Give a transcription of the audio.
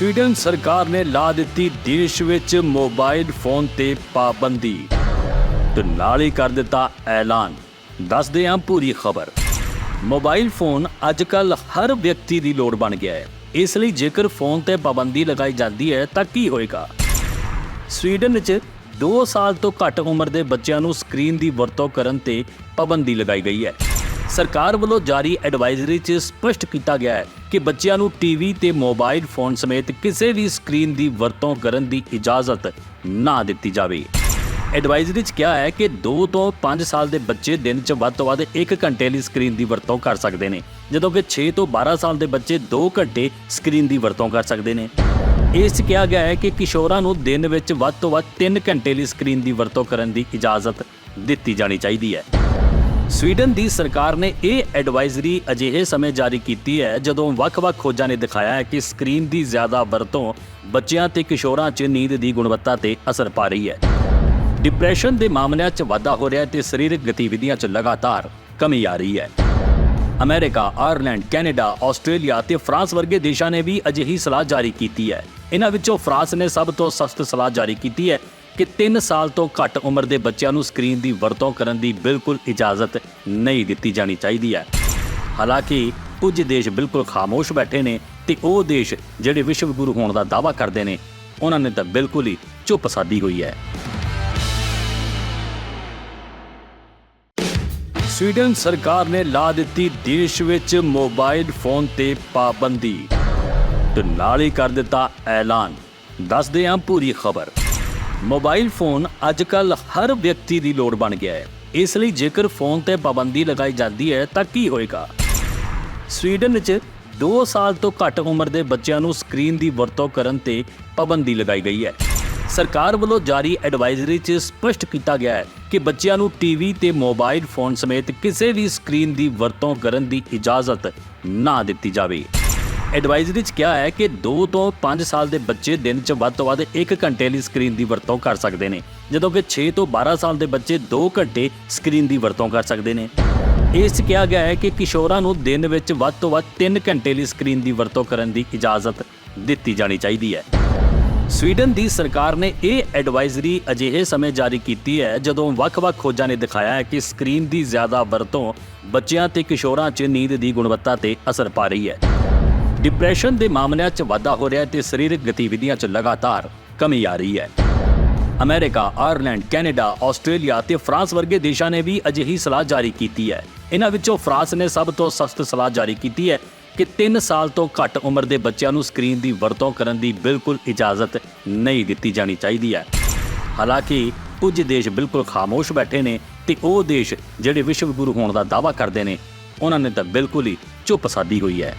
Sweden ਸਰਕਾਰ ਨੇ ਲਾ ਦਿੱਤੀ ਦੇਸ਼ ਵਿੱਚ ਮੋਬਾਈਲ ਫੋਨ ਤੇ ਪਾਬੰਦੀ ਤੇ ਨਾਲ ਹੀ ਕਰ ਦਿੱਤਾ ਐਲਾਨ। ਦੱਸਦੇ ਹਾਂ ਪੂਰੀ ਖਬਰ। ਮੋਬਾਈਲ ਫੋਨ ਅੱਜਕੱਲ ਹਰ ਵਿਅਕਤੀ ਦੀ ਲੋੜ ਬਣ ਗਿਆ ਹੈ। ਇਸ ਲਈ ਜੇਕਰ ਫੋਨ ਤੇ ਪਾਬੰਦੀ ਲਗਾਈ ਜਾਂਦੀ ਹੈ ਤਾਂ ਕੀ ਹੋਏਗਾ? ਸਵੀਡਨ ਵਿੱਚ 2 ਸਾਲ ਤੋਂ ਘੱਟ ਉਮਰ ਦੇ ਬੱਚਿਆਂ ਨੂੰ ਸਕਰੀਨ ਦੀ ਵਰਤੋਂ ਕਰਨ ਤੇ ਪਾਬੰਦੀ ਲਗਾਈ ਗਈ ਹੈ। ਸਰਕਾਰ ਵੱਲੋਂ ਜਾਰੀ ਐਡਵਾਈਜ਼ਰੀ 'ਚ ਸਪਸ਼ਟ ਕੀਤਾ ਗਿਆ ਹੈ ਕਿ ਬੱਚਿਆਂ ਨੂੰ ਟੀਵੀ ਤੇ ਮੋਬਾਈਲ ਫੋਨ ਸਮੇਤ ਕਿਸੇ ਵੀ ਸਕਰੀਨ ਦੀ ਵਰਤੋਂ ਕਰਨ ਦੀ ਇਜਾਜ਼ਤ ਨਾ ਦਿੱਤੀ ਜਾਵੇ। ਐਡਵਾਈਜ਼ਰੀ 'ਚ ਕਿਹਾ ਹੈ ਕਿ 2 ਤੋਂ 5 ਸਾਲ ਦੇ ਬੱਚੇ ਦਿਨ 'ਚ ਵੱਧ ਤੋਂ ਵੱਧ 1 ਘੰਟੇ ਲਈ ਸਕਰੀਨ ਦੀ ਵਰਤੋਂ ਕਰ ਸਕਦੇ ਨੇ, ਜਦੋਂ ਕਿ 6 ਤੋਂ 12 ਸਾਲ ਦੇ ਬੱਚੇ 2 ਘੰਟੇ ਸਕਰੀਨ ਦੀ ਵਰਤੋਂ ਕਰ ਸਕਦੇ ਨੇ। ਇਸ 'ਚ ਕਿਹਾ ਗਿਆ ਹੈ ਕਿ ਕਿਸ਼ੋਰਾਂ ਨੂੰ ਦਿਨ ਵਿੱਚ ਵੱਧ ਤੋਂ ਵੱਧ 3 ਘੰਟੇ ਲਈ ਸਕਰੀਨ ਦੀ ਵਰਤੋਂ ਕਰਨ ਦੀ ਇਜਾਜ਼ਤ ਦਿੱਤੀ ਜਾਣੀ ਚਾਹੀਦੀ ਹੈ। ਸਵੀਡਨ ਦੀ ਸਰਕਾਰ ਨੇ ਇਹ ਐਡਵਾਈਜ਼ਰੀ ਅਜਿਹੇ ਸਮੇਂ ਜਾਰੀ ਕੀਤੀ ਹੈ ਜਦੋਂ ਵੱਖ-ਵੱਖ ਖੋਜਾਂ ਨੇ ਦਿਖਾਇਆ ਹੈ ਕਿ ਸਕਰੀਨ ਦੀ ਜ਼ਿਆਦਾ ਵਰਤੋਂ ਬੱਚਿਆਂ ਤੇ ਕਿਸ਼ੋਰਾਂ 'ਚ ਨੀਂਦ ਦੀ ਗੁਣਵੱਤਾ ਤੇ ਅਸਰ ਪਾ ਰਹੀ ਹੈ। ਡਿਪਰੈਸ਼ਨ ਦੇ ਮਾਮਲਿਆਂ 'ਚ ਵਾਧਾ ਹੋ ਰਿਹਾ ਹੈ ਤੇ ਸਰੀਰਕ ਗਤੀਵਿਧੀਆਂ 'ਚ ਲਗਾਤਾਰ ਕਮੀ ਆ ਰਹੀ ਹੈ। ਅਮਰੀਕਾ, ਆਇਰਲੈਂਡ, ਕੈਨੇਡਾ, ਆਸਟ੍ਰੇਲੀਆ ਤੇ ਫਰਾਂਸ ਵਰਗੇ ਦੇਸ਼ਾਂ ਨੇ ਵੀ ਅਜਿਹੀ ਸਲਾਹ ਜਾਰੀ ਕੀਤੀ ਹੈ। ਇਹਨਾਂ ਵਿੱਚੋਂ ਫਰਾਂਸ ਨੇ ਸਭ ਤੋਂ ਸਖਤ ਸਲਾਹ ਜਾਰੀ ਕੀਤੀ ਹੈ। ਕਿ 3 ਸਾਲ ਤੋਂ ਘੱਟ ਉਮਰ ਦੇ ਬੱਚਿਆਂ ਨੂੰ ਸਕਰੀਨ ਦੀ ਵਰਤੋਂ ਕਰਨ ਦੀ ਬਿਲਕੁਲ ਇਜਾਜ਼ਤ ਨਹੀਂ ਦਿੱਤੀ ਜਾਣੀ ਚਾਹੀਦੀ ਹੈ। ਹਾਲਾਂਕਿ, ਕੁਝ ਦੇਸ਼ ਬਿਲਕੁਲ ਖਾਮੋਸ਼ ਬੈਠੇ ਨੇ ਤੇ ਉਹ ਦੇਸ਼ ਜਿਹੜੇ ਵਿਸ਼ਵ ਗੁਰੂ ਹੋਣ ਦਾ ਦਾਅਵਾ ਕਰਦੇ ਨੇ, ਉਹਨਾਂ ਨੇ ਤਾਂ ਬਿਲਕੁਲ ਹੀ ਚੁੱਪ ਸਾਦੀ ਹੋਈ ਹੈ। ਸਵੀਡਨ ਸਰਕਾਰ ਨੇ ਲਾ ਦਿੱਤੀ ਦੇਸ਼ ਵਿੱਚ ਮੋਬਾਈਲ ਫੋਨ ਤੇ ਪਾਬੰਦੀ ਤੇ ਨਾਲ ਹੀ ਕਰ ਦਿੱਤਾ ਐਲਾਨ। ਦੱਸਦੇ ਹਾਂ ਪੂਰੀ ਖਬਰ। ਮੋਬਾਈਲ ਫੋਨ ਅੱਜਕੱਲ ਹਰ ਵਿਅਕਤੀ ਦੀ ਲੋੜ ਬਣ ਗਿਆ ਹੈ। ਇਸ ਲਈ ਜੇਕਰ ਫੋਨ ਤੇ ਪਾਬੰਦੀ ਲਗਾਈ ਜਾਂਦੀ ਹੈ, ਤਾਂ ਕੀ ਹੋਏਗਾ? ਸਵੀਡਨ 'ਚ 2 ਸਾਲ ਤੋਂ ਘੱਟ ਉਮਰ ਦੇ ਬੱਚਿਆਂ ਨੂੰ ਸਕਰੀਨ ਦੀ ਵਰਤੋਂ ਕਰਨ ਤੇ ਪਾਬੰਦੀ ਲਗਾਈ ਗਈ ਹੈ। ਸਰਕਾਰ ਵੱਲੋਂ ਜਾਰੀ ਐਡਵਾਈਜ਼ਰੀ 'ਚ ਸਪਸ਼ਟ ਕੀਤਾ ਗਿਆ ਹੈ ਕਿ ਬੱਚਿਆਂ ਨੂੰ ਟੀਵੀ ਤੇ ਮੋਬਾਈਲ ਫੋਨ ਸਮੇਤ ਕਿਸੇ ਵੀ ਸਕਰੀਨ ਦੀ ਵਰਤੋਂ ਕਰਨ ਦੀ ਇਜਾਜ਼ਤ ਨਾ ਦਿੱਤੀ ਜਾਵੇ। ਐਡਵਾਈਜ਼ਰੀ 'ਚ ਕਿਹਾ ਹੈ ਕਿ 2 ਤੋਂ 5 ਸਾਲ ਦੇ ਬੱਚੇ ਦਿਨ 'ਚ ਵੱਧ ਤੋਂ ਵੱਧ 1 ਘੰਟੇ ਲਈ ਸਕਰੀਨ ਦੀ ਵਰਤੋਂ ਕਰ ਸਕਦੇ ਨੇ, ਜਦੋਂ ਕਿ 6 ਤੋਂ 12 ਸਾਲ ਦੇ ਬੱਚੇ 2 ਘੰਟੇ ਸਕਰੀਨ ਦੀ ਵਰਤੋਂ ਕਰ ਸਕਦੇ ਨੇ। ਇਸ 'ਚ ਕਿਹਾ ਗਿਆ ਹੈ ਕਿ ਕਿਸ਼ੋਰਾਂ ਨੂੰ ਦਿਨ ਵਿੱਚ ਵੱਧ ਤੋਂ ਵੱਧ 3 ਘੰਟੇ ਲਈ ਸਕਰੀਨ ਦੀ ਵਰਤੋਂ ਕਰਨ ਦੀ ਇਜਾਜ਼ਤ ਦਿੱਤੀ ਜਾਣੀ ਚਾਹੀਦੀ ਹੈ। ਸਵੀਡਨ ਦੀ ਸਰਕਾਰ ਨੇ ਇਹ ਐਡਵਾਈਜ਼ਰੀ ਅਜਿਹੇ ਸਮੇਂ ਜਾਰੀ ਕੀਤੀ ਹੈ, ਜਦੋਂ ਵੱਖ-ਵੱਖ ਖੋਜਾਂ ਨੇ ਦਿਖਾਇਆ ਹੈ ਕਿ ਸਕਰੀਨ ਦੀ ਜ਼ਿਆਦਾ ਵਰਤੋਂ ਬੱਚਿਆਂ ਤੇ ਕਿਸ਼ੋਰਾਂ 'ਚ ਨੀਂਦ ਦੀ ਗੁਣਵੱਤਾ ਤੇ ਅਸਰ ਪਾ ਰਹੀ ਹੈ। ਡਿਪਰੈਸ਼ਨ ਦੇ ਮਾਮਲਿਆਂ 'ਚ ਵਾਧਾ ਹੋ ਰਿਹਾ ਹੈ ਤੇ ਸਰੀਰਕ ਗਤੀਵਿਧੀਆਂ 'ਚ ਲਗਾਤਾਰ ਕਮੀ ਆ ਰਹੀ ਹੈ। ਅਮਰੀਕਾ, ਆਇਰਲੈਂਡ, ਕੈਨੇਡਾ, ਆਸਟ੍ਰੇਲੀਆ ਤੇ ਫਰਾਂਸ ਵਰਗੇ ਦੇਸ਼ਾਂ ਨੇ ਵੀ ਅਜਿਹੀ ਸਲਾਹ ਜਾਰੀ ਕੀਤੀ ਹੈ। ਇਹਨਾਂ ਵਿੱਚੋਂ ਫਰਾਂਸ ਨੇ ਸਭ ਤੋਂ ਸਖਤ ਸਲਾਹ ਜਾਰੀ ਕੀਤੀ ਹੈ ਕਿ 3 ਸਾਲ ਤੋਂ ਘੱਟ ਉਮਰ ਦੇ ਬੱਚਿਆਂ ਨੂੰ ਸਕਰੀਨ ਦੀ ਵਰਤੋਂ ਕਰਨ ਦੀ ਬਿਲਕੁਲ ਇਜਾਜ਼ਤ ਨਹੀਂ ਦਿੱਤੀ ਜਾਣੀ ਚਾਹੀਦੀ ਹੈ। ਹਾਲਾਂਕਿ ਕੁਝ ਦੇਸ਼ ਬਿਲਕੁਲ ਖਾਮੋਸ਼ ਬੈਠੇ ਨੇ ਤੇ ਉਹ ਦੇਸ਼ ਜਿਹੜੇ ਵਿਸ਼ਵ ਗੁਰੂ ਹੋਣ ਦਾ ਦਾਅਵਾ ਕਰਦੇ ਨੇ ਉਹਨਾਂ ਨੇ ਤਾਂ ਬਿਲਕੁਲ ਹੀ ਚੁੱਪ ਸਾਦੀ ਹੋਈ ਹੈ।